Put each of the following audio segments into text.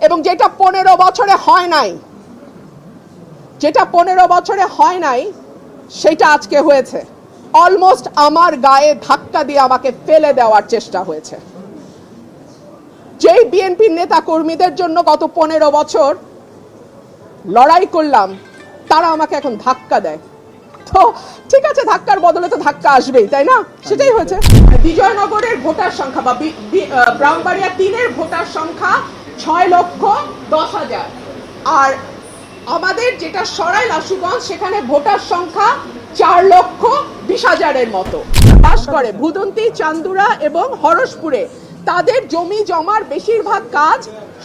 এবং যেটা পনেরো বছরে হয় নাই যেটা পনেরো বছরে হয় নাই সেটা আজকে হয়েছে। অলমোস্ট আমার গায়ে ধাক্কা দিয়ে আমাকে ফেলে দেওয়ার চেষ্টা হয়েছে। যেই বিএনপির নেতা কর্মীদের জন্য গত পনেরো বছর লড়াই করলাম তারা আমাকে এখন ধাক্কা দেয়। তো ঠিক আছে ধাক্কার বদলে তো ধাক্কা আসবেই তাই না? সেটাই হয়েছে। বিজয়নগরের ভোটার সংখ্যা বা বি- বি- ব্রাহ্মণবাড়িয়া তিনের ভোটার সংখ্যা ছয় লক্ষ দশ হাজার। আর আমাদের যেটা সরাইল আশুগঞ্জ, সেখানে ভোটার সংখ্যা চার লক্ষ বিশ হাজারের মতো। বাস করে ভুদন্তি, চান্দুরা এবং হরসপুরে। তাদের জমি জমার বেশিরভাগ কাজ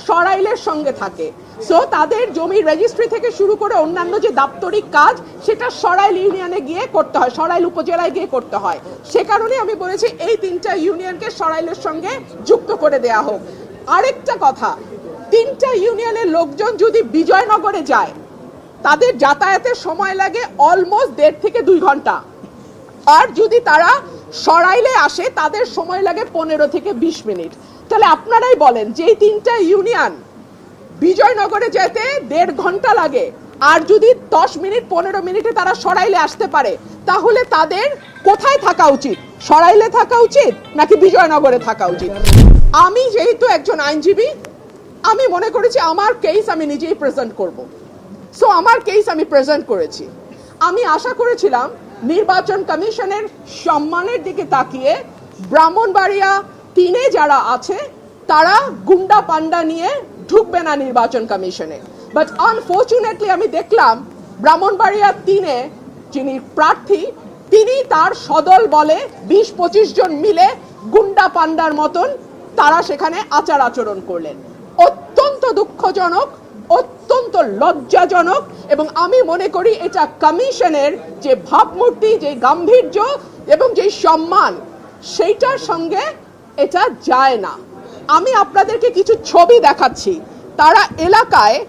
সরাইলের সঙ্গে থাকে। সো তাদের জমির রেজিস্ট্রি থেকে শুরু করে অন্যান্য যে দাপ্তরিক কাজ, সেটা সরাইল ইউনিয়নে গিয়ে করতে হয়, সরাইল উপজেলায় গিয়ে করতে হয়। সে কারণে আমি বলেছি, এই তিনটা ইউনিয়নকে সরাইলের সঙ্গে যুক্ত করে দেয়া হোক। আরেকটা কথা, তিনটা ইউনিয়নের লোকজন যদি বিজয়নগরে যায়, তাদের যাতায়াতের সময় লাগে অলমোস্ট দেড় থেকে দুই ঘণ্টা। আর যদি তারা সরাইলে আসে, তাদের সময় লাগে পনেরো থেকে বিশ মিনিট। তাহলে আপনারাই বলেন যে তিনটা ইউনিয়ন বিজয়নগরে যেতে দেড় ঘণ্টা লাগে, আর যদি দশ মিনিট, পনেরো মিনিটে তারা সরাইলে আসতে পারে, তাহলে তাদের কোথায় থাকা উচিত? সরাইলে থাকা উচিত নাকি বিজয়নগরে থাকা উচিত? আমি যেহেতু একজন আইনজীবী, আমি মনে করেছি আমার কেস আমি নিজেই প্রেজেন্ট করব। সো আমার কেস আমি প্রেজেন্ট করেছি। আমি আশা করেছিলাম নির্বাচন কমিশনের সম্মানের দিকে তাকিয়ে ব্রাহ্মণবাড়িয়া তিনে যারা আছে, তারা গুন্ডা পান্ডা নিয়ে ঢুকবে না নির্বাচন কমিশনে। বাট আনফর্চুনেটলি আমি দেখলাম ব্রাহ্মণবাড়িয়া তিনে যিনি প্রার্থী, তিনি তার সদল বলে বিশ পঁচিশ জন মিলে গুন্ডা পান্ডার মতন তারা সেখানে আচার আচরণ করলেন। অত্যন্ত দুঃখজনক, অত্যন্ত লজ্জাজনক এবং আমি মনে করি এটা কমিশনের যে ভাবমূর্তি, যে গাম্ভীর্য এবং যে সম্মান, সেইটার সঙ্গে এটা যায় না। আমি আপনাদেরকে কিছু ছবি দেখাচ্ছি। তারা এলাকায়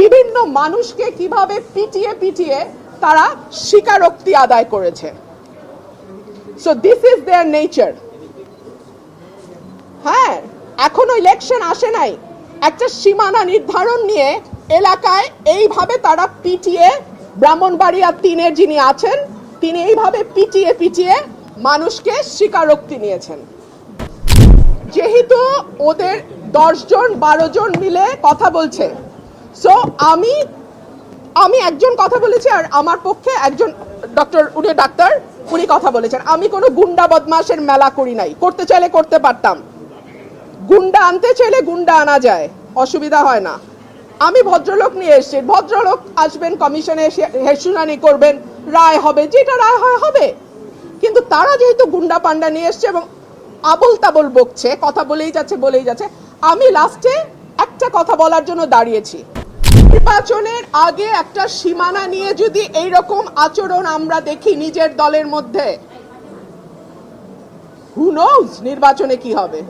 বিভিন্ন মানুষকে কীভাবে পিটিয়ে পিটিয়ে তারা স্বীকারোক্তি আদায় করেছে। So this is their nature হ্যাঁ এখনও ইলেকশন আসে নাই। একটা সীমানা নির্ধারণ নিয়ে এলাকায় এইভাবে তারা পিটিয়ে ব্রাহ্মণবাড়িয়া তিনের যিনি আছেন, তিনি এইভাবে পিটিয়ে পিটিয়ে মানুষকে স্বীকারোক্তি নিয়েছেন। যেহেতু ওদের দশজন বারো জন মিলে কথা বলছে সো আমি আমি একজন কথা বলেছি আর আমার পক্ষে একজন ডক্টর উনি ডাক্তার উনি কথা বলেছেন। আমি কোনো গুন্ডা বদমাশের মেলা করি নাই। করতে চাইলে করতে পারতাম। গুন্ডা আনতে চাইলে গুন্ডা আনা যায়, অসুবিধা হয় না। আমি ভদ্রলোক নিয়ে এসেছি, ভদ্রলোক আসবেন, কমিশনে এসে শুনানি করবেন, রায় হবে, যেটা রায় হয় হবে। কিন্তু তারা যেহেতু গুন্ডা পান্ডা নিয়ে এসছে এবং আবল তাবল বকছে, কথা বলেই যাচ্ছে বলেই যাচ্ছে, আমি লাস্টে একটা কথা বলার জন্য দাঁড়িয়েছি। নির্বাচনের আগে একটা সীমানা নিয়ে যদি এই রকম আচরণ আমরা দেখি নিজের দলের মধ্যে হু নোজ নির্বাচনে কি হবে?